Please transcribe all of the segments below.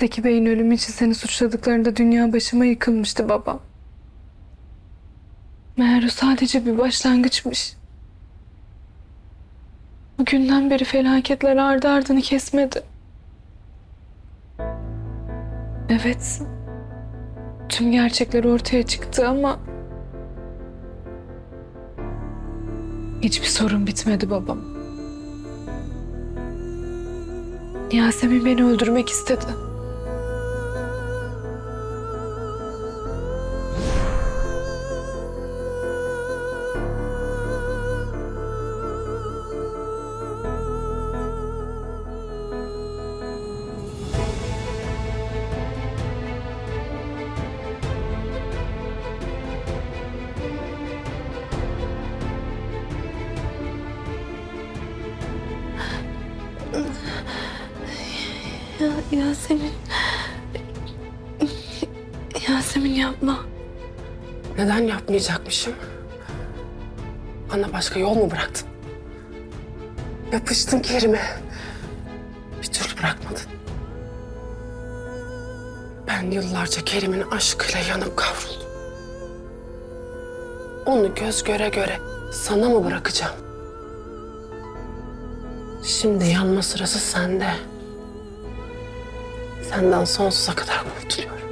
Zeki Bey'in ölümü için seni suçladıklarında dünya başıma yıkılmıştı babam. Meğer o sadece bir başlangıçmış. O günden beri felaketler ardı ardını kesmedi. Evet. Tüm gerçekler ortaya çıktı ama... Hiçbir sorun bitmedi babam. Yasemin beni öldürmek istedi. Ya Yasemin... Yasemin yapma. Neden yapmayacakmışım? Bana başka yol mu bıraktın? Yapıştın Kerim'e. Bir türlü bırakmadın. Ben yıllarca Kerim'in aşkıyla yanıp kavruldum. Onu göz göre göre sana mı bırakacağım? Şimdi yanma sırası sende. Senden sonsuza kadar kurtuluyorum.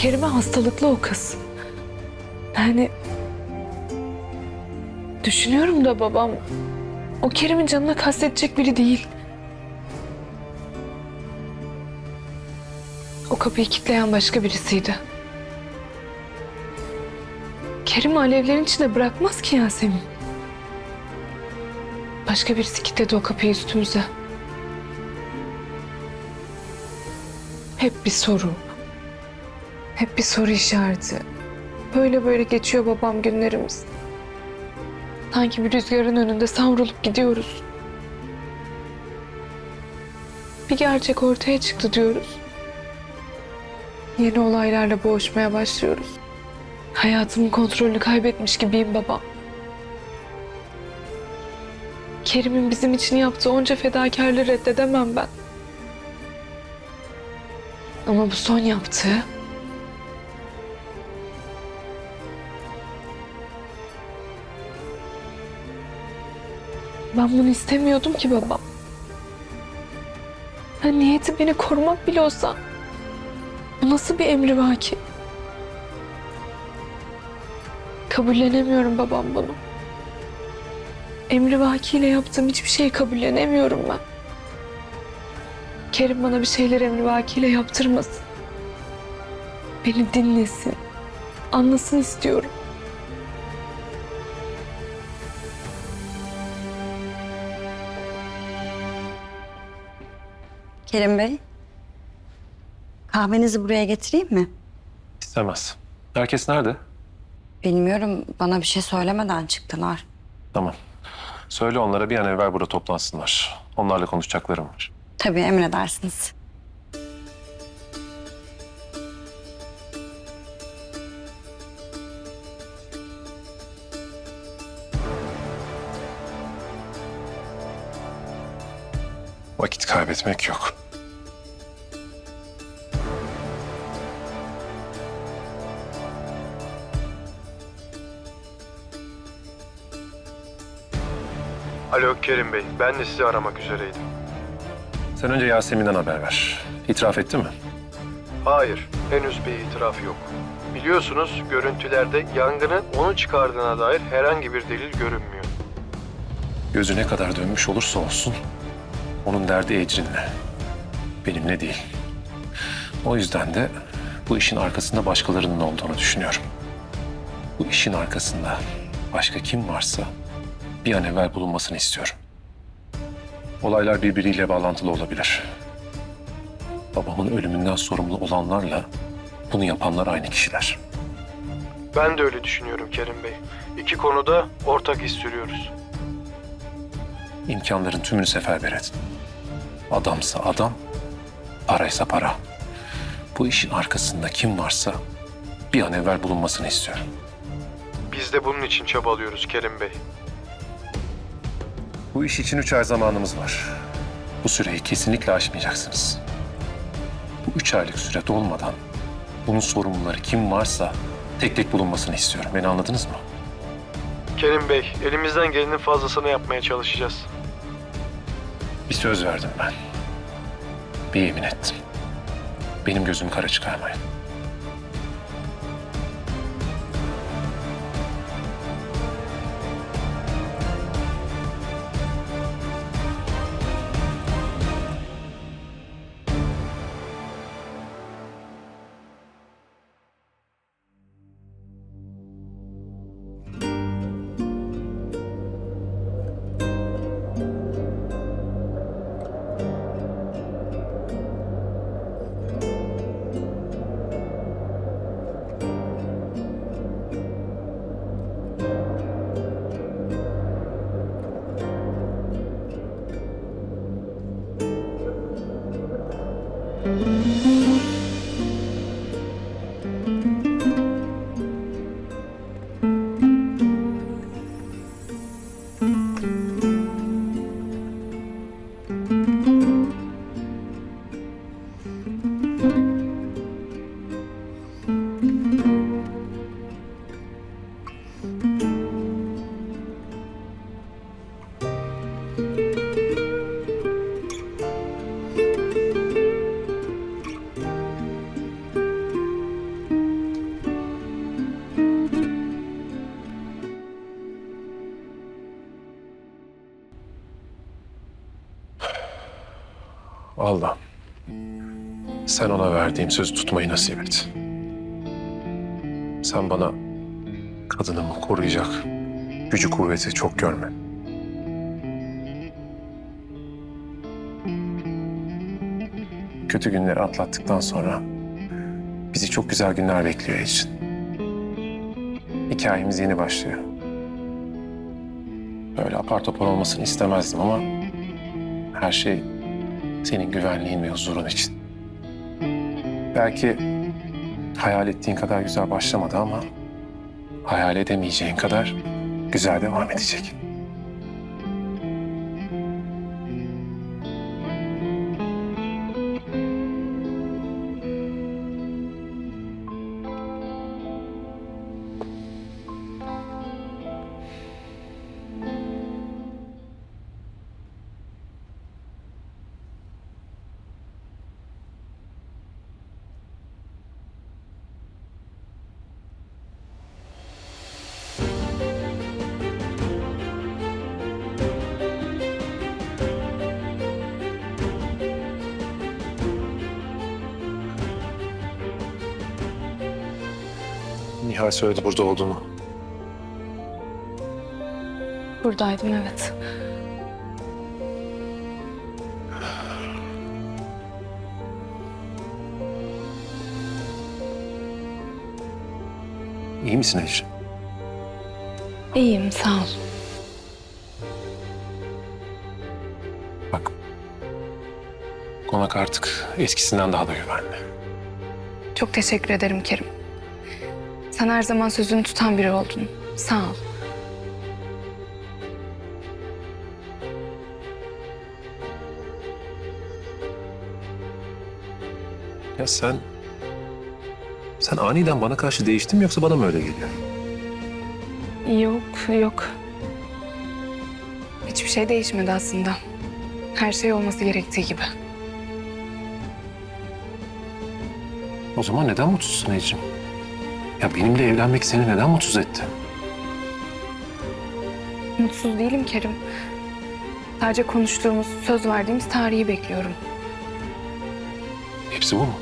Kerime hastalıklı o kız. Yani... Düşünüyorum da babam... O Kerim'in canına kastetecek biri değil. O kapıyı kilitleyen başka birisiydi. Kerim alevlerin içinde bırakmaz ki Yasemin. Başka birisi kilitledi o kapıyı üstümüze. Hep bir soru. Hep bir soru işareti. Böyle böyle geçiyor babam günlerimiz. Sanki bir rüzgarın önünde savrulup gidiyoruz. Bir gerçek ortaya çıktı diyoruz. Yeni olaylarla boğuşmaya başlıyoruz. Hayatımın kontrolünü kaybetmiş gibiyim babam. Kerim'in bizim için yaptığı onca fedakarlığı reddedemem ben. Ama bu son yaptığı Ben bunu istemiyordum ki babam. Ha, niyeti beni korumak bile olsa bu nasıl bir emrivaki? Kabullenemiyorum babam bunu. Emrivakiyle yaptığım hiçbir şeyi kabullenemiyorum ben. Kerim bana bir şeyler emrivakiyle yaptırmasın. Beni dinlesin. Anlasın istiyorum. Kerim Bey. Kahvenizi buraya getireyim mi? İstemez. Herkes nerede? Bilmiyorum bana bir şey söylemeden çıktılar. Tamam. Söyle onlara bir an evvel burada toplansınlar. Onlarla konuşacaklarım var. Tabii emredersiniz. Vakit kaybetmek yok. Alo Kerim Bey, ben de sizi aramak üzereydim. Sen önce Yasemin'den haber ver. İtiraf etti mi? Hayır, henüz bir itiraf yok. Biliyorsunuz görüntülerde yangını onun çıkardığına dair herhangi bir delil görünmüyor. Gözü ne kadar dönmüş olursa olsun onun derdi Ecrin'le. Benimle değil. O yüzden de bu işin arkasında başkalarının olduğunu düşünüyorum. Bu işin arkasında başka kim varsa bir an evvel bulunmasını istiyorum. Olaylar birbiriyle bağlantılı olabilir. Babamın ölümünden sorumlu olanlarla bunu yapanlar aynı kişiler. Ben de öyle düşünüyorum Kerim Bey. İki konuda ortak his sürüyoruz. İmkanların tümünü seferber et. Adamsa adam, paraysa para. Bu işin arkasında kim varsa bir an evvel bulunmasını istiyorum. Biz de bunun için çabalıyoruz Kerim Bey. Bu iş için üç ay zamanımız var. Bu süreyi kesinlikle aşmayacaksınız. Bu üç aylık süre dolmadan bunun sorumluları kim varsa tek tek bulunmasını istiyorum. Beni anladınız mı? Kerim Bey, elimizden gelenin fazlasını yapmaya çalışacağız. Bir söz verdim ben. Bir yemin ettim. Benim gözüm kara çıkarmayın. Allah. Sen ona verdiğim sözü tutmayı nasip et. Sen bana kadınımı koruyacak gücü kuvveti çok görme. Kötü günleri atlattıktan sonra bizi çok güzel günler bekliyor için. Hikayemiz yeni başlıyor. Böyle apar topar olmasını istemezdim ama her şey senin güvenliğin ve huzurun için. Belki hayal ettiğin kadar güzel başlamadı ama hayal edemeyeceğin kadar güzel devam edecek. Nihal söyledi burada olduğunu. Buradaydım evet. İyi misin Ecrin? İyiyim sağ ol. Bak. Konak artık eskisinden daha da güvenli. Çok teşekkür ederim Kerim. Sen her zaman sözünü tutan biri oldun. Sağ ol. Ya sen... Sen aniden bana karşı değiştin mi yoksa bana mı öyle geliyor? Yok, yok. Hiçbir şey değişmedi aslında. Her şey olması gerektiği gibi. O zaman neden mutsuzsun Ecrin? Ya benimle evlenmek seni neden mutsuz etti? Mutsuz değilim Kerim. Sadece konuştuğumuz, söz verdiğimiz tarihi bekliyorum. Hepsi bu mu?